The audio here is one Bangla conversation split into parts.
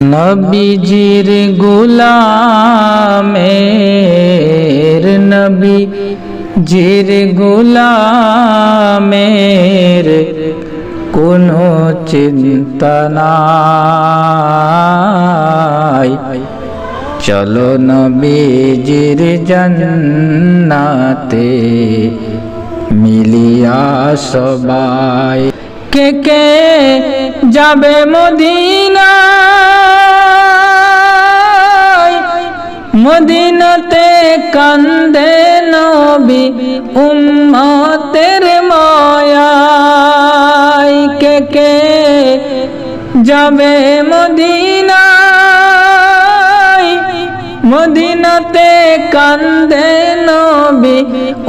নবীজির গুলামের নবী জির গুলামের কোনো চিন্তা নাই। চলো নবীজির জন্নাতে মিলিয়া সবাই। কে কে যাবে মদিনা মদিনাতে কান্দে নবী উম্মতের মায়ায়। কে কে যাবে মদিনা মদিনাতে কান্দে নবী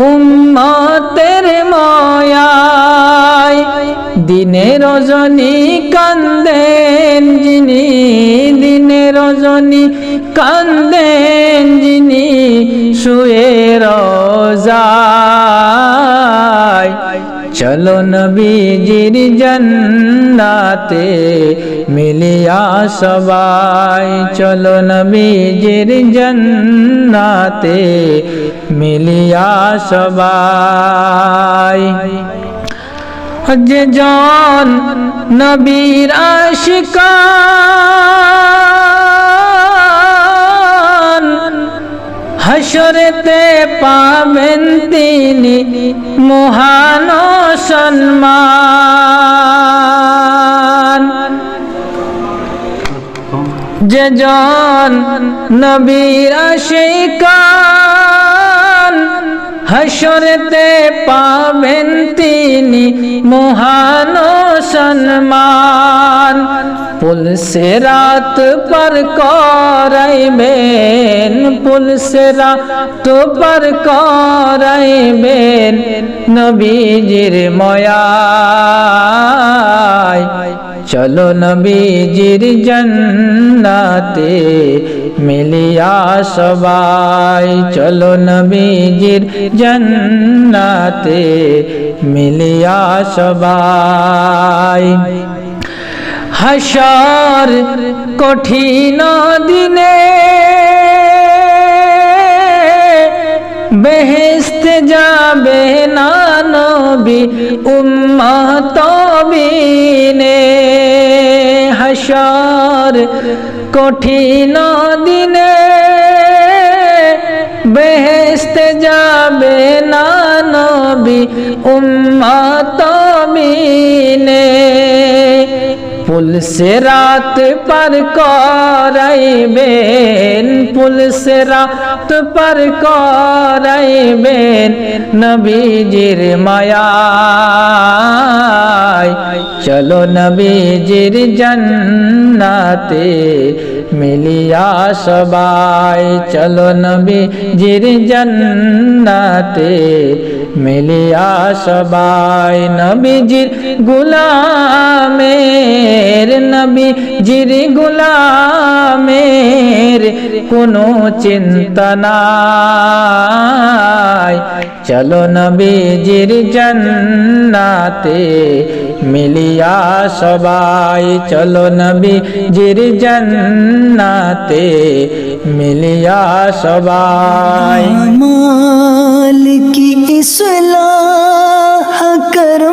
উম্মতের মায়ায় দিনে রজনী কান্দেন যিনি, দিনে রজনী কান্দেন যিনি, শুয়ে রোজায়। চলো নবীজির জন্নাতে মিলিয়া সবাই, চলো নবীজির জন্নাতে মিলিয়া সবাই। যে জন নবীর আশিকান। হাসরেতে পাবেন তিনি মহান সম্মান যে জন নবীর আশিকান। হাসরেতে পাবেন তিনি মহান সম্মান। পুলসে রাত পর করাইবেন, পুলসে রাত পর করাইবেন নবীজির ময়ায়। চলো নবীজির জন্নাতে মিলিয়া সবাই, চলো নবীজির জন্নাতে। মিলিয়া সবাই। হাসর কঠিন দিনে বেহেস্ত যাবে না নবী উম্মত বিনে হাসর কঠিন দিনে বেহেস্ত যাবে না নবী উম্মত বিনে পুলসে রাত পার করাইবেন, পুলসে রাত পার করাইবেন নবীজির মায়ায় চলো নবীজির জন্নাতে মিলিয়া সবাই। চলো নবীজির জন্নাতে মিলিয়া সবাই। নবীজির গুলামের নবীজির গুলামের কোনো চিন্তা নাই। চলো নবীজির জন্নাতে মিলিয়া সবাই, চলো নবীজির জন্নাতে মিলিয়া সবাই। মালিক ইসলাহ করো